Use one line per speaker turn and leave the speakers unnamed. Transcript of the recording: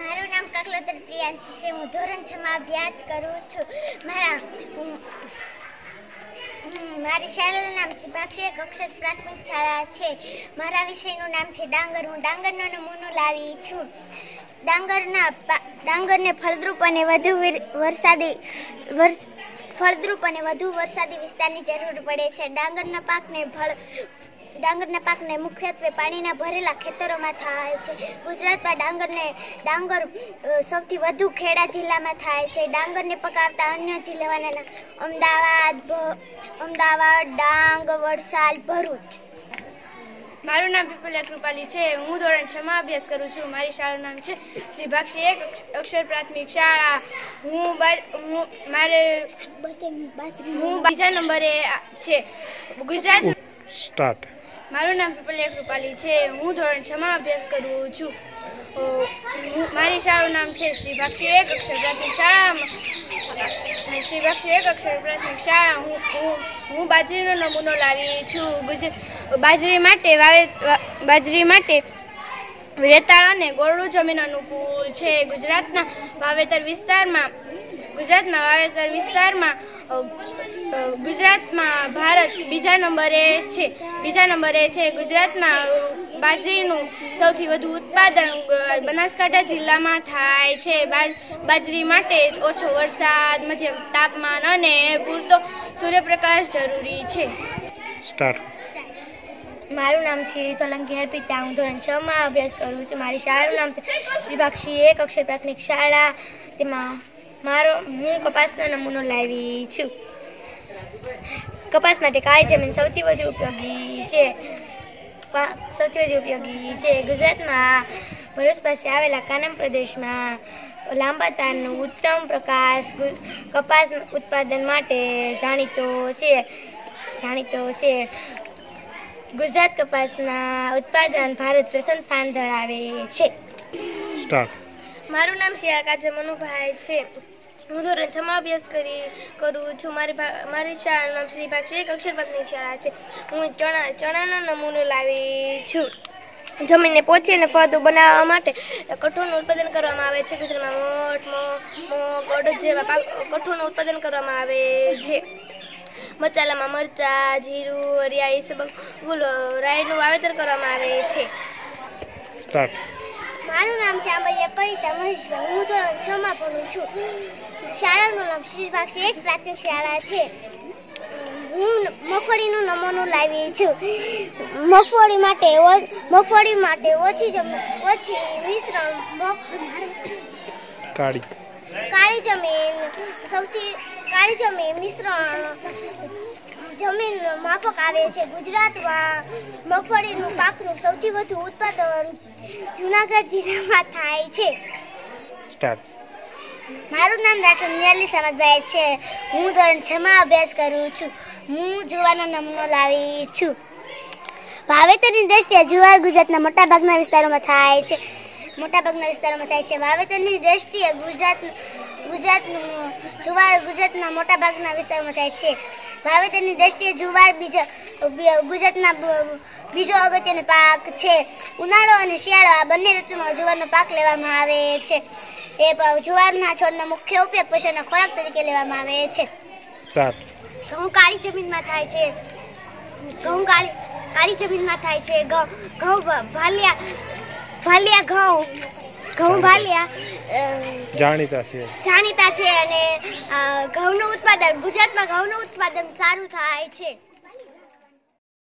મારું નામ કકલોતર પ્રિયાંશી છે. હું ધોરણ છમાં અભ્યાસ કરું છું. મારા મારી શાળાનું નામ સિભાક્ષી કક્ષર પ્રાથમિક શાળા છે. મારા વિષયનું નામ છે ડાંગર. હું ડાંગરનો નમૂનો લાવી છું. ડાંગરના ડાંગરને ફળદ્રુપ અને વધુ વરસાદી ફળદ્રુપ અને વધુ વરસાદી વિસ્તારની જરૂર પડે છે. ડાંગરના પાકને ફળ ડાંગરના પાકને મુખ્યત્વે પાણીના ભરેલા ખેતરોમાં થાય છે. ગુજરાતમાં ડાંગરને ડાંગર સૌથી વધુ ખેડા જિલ્લામાં થાય છે. ડાંગરને પકાવતા અન્ય જિલ્લાના અમદાવાદ અમદાવાદ ડાંગ વલસાડ ભરૂચ.
મારું નામ પીપલ્યા કૃપાલી છે. હું ધોરણ છમાં અભ્યાસ કરું છું. મારી શાળાનું નામ છે શ્રી ભાક્ષી. એક અક્ષર પ્રાથમિક શાળા. હું હું મારે હું બીજા નંબરે છે. ગુજરાત
સ્ટાર્ટ.
મારું નામ પીપલિયા કૃપાલી છે. હું ધોરણ છમાં અભ્યાસ કરું છું. મારી શાળાનું નામ છે શ્રી ભાક્ષી એક અક્ષર પ્રાથમિક શાળામાં. શ્રી ભાક્ષી એક અક્ષર પ્રાથમિક શાળા. હું હું બાજરીનો નમૂનો લાવી છું. બાજરી માટે વાવે બાજરી માટે રેતાળ અને ગોરડું જમીન અનુકૂળ છે. ગુજરાતના વાવેતર વિસ્તારમાં ગુજરાતમાં વાવેતર વિસ્તારમાં ગુજરાતમાં ભારત બીજા નંબરે છે. બીજા નંબરે છે ગુજરાતમાં બાજરીનું સૌથી વધુ ઉત્પાદન બનાસકાંઠા જિલ્લામાં થાય છે. બાજ- બાજરી માટે ઓછો વરસાદ મધ્યમ તાપમાન અને પૂરતો સૂર્યપ્રકાશ જરૂરી છે.
મારું નામ શ્રી સોલંકી અર્પિતા હું ધોરણ છ માં અભ્યાસ કરું છું. મારી શાળાનું નામ છે શ્રી બક્ષી એક અક્ષર પ્રાથમિક શાળા તેમાં મારો, હું કપાસનો નમૂનો લાવી છું. કપાસ માટે કાળી જમીન સૌથી વધુ ઉપયોગી છે. સૌથી વધુ ઉપયોગી છે. ગુજરાતમાં ભરૂચ પાસે આવેલા કાનમ પ્રદેશમાં લાંબા તારનું ઉત્તમ પ્રકાશ કપાસ ઉત્પાદન માટે જાણીતો છે. જાણીતો છે. ગુજરાત કપાસના ઉત્પાદન ભારત પ્રથમ સ્થાન ધરાવે છે.
સ્ટાર્ટ.
મારું નામ શિયાકા કાજે મનુભાઈ છે. હું ધોરણ છમાં અભ્યાસ કરી, કરું છું. મારી મારી શાળાનું નામ શ્રી ભાક્ષી એક અક્ષરપતની શાળા છે. હું ચણા, ચણાનો નમૂનો લાવી છું. જમીનને પોચી અને ફળદ્રુપ બનાવવા માટે કઠોળનું ઉત્પાદન કરવામાં આવે છે. ગુજરાતમાં મોઠ મો મગ અડદ જેવા પાક, કઠોળનું ઉત્પાદન કરવામાં આવે છે. મસાલામાં મરચા, જીરું, હરિયાળી, સબક, ગુલો, રાયનું વાવેતર કરવામાં આવે છે.
સ્ટાર્ટ.
મારું નામ છે આંબલિયા પરિતા મહેશભાઈ હું ધોરણ છ માં ભણું છું. શાળાનું નામ શ્રી ભાક્ષી એક પ્રાથમિક શાળા છે. હું મગફળીનું નમૂનો લાવી છું. મગફળી માટે મગફળી માટે ઓછી જમીન ઓછી મિશ્રણ
કાળી.
કાળી જમીન સૌથી કાળી જમીન મિશ્રણ માફક આવે છે. ગુજરાતમાં મગફળીનું પાકનું સૌથી વધુ ઉત્પાદન જુનાગઢ જિલ્લામાં થાય છે. મારું નામ ડૉક્ટર નિરાલી સમજભાઈ છે. હું ધોરણ છમાં અભ્યાસ કરું છું. હું જુવારનો નમૂનો લાવી છું. વાવેતરની દ્રષ્ટિએ જુવાર ગુજરાતના મોટાભાગના વિસ્તારોમાં થાય છે. મોટાભાગના વિસ્તારોમાં થાય છે. વાવેતરની દ્રષ્ટિએ ગુજરાત ગુજરાતનું જુવાર ગુજરાતના મોટાભાગના વિસ્તારોમાં થાય છે. વાવેતરની દ્રષ્ટિએ જુવાર બીજા ગુજરાતના બીજો અગત્યનો પાક છે. ઉનાળો અને શિયાળો આ બંને ઋતુમાં જુવારનો પાક લેવામાં આવે છે. એ જુવારના છોડનો મુખ્ય ઉપયોગ પશુના ખોરાક તરીકે લેવામાં આવે છે. ઘઉં કાળી જમીનમાં થાય છે. ઘઉં કાળી કાળી જમીનમાં થાય છે. ઘઉં ઘઉં ભાલિયા ભાલિયા ઘઉં. ઘઉં ભાલિયા
જાણીતા છે.
જાણીતા છે અને ઘઉંનું ઉત્પાદન ગુજરાતમાં ઘઉંનું ઉત્પાદન સારું થાય છે.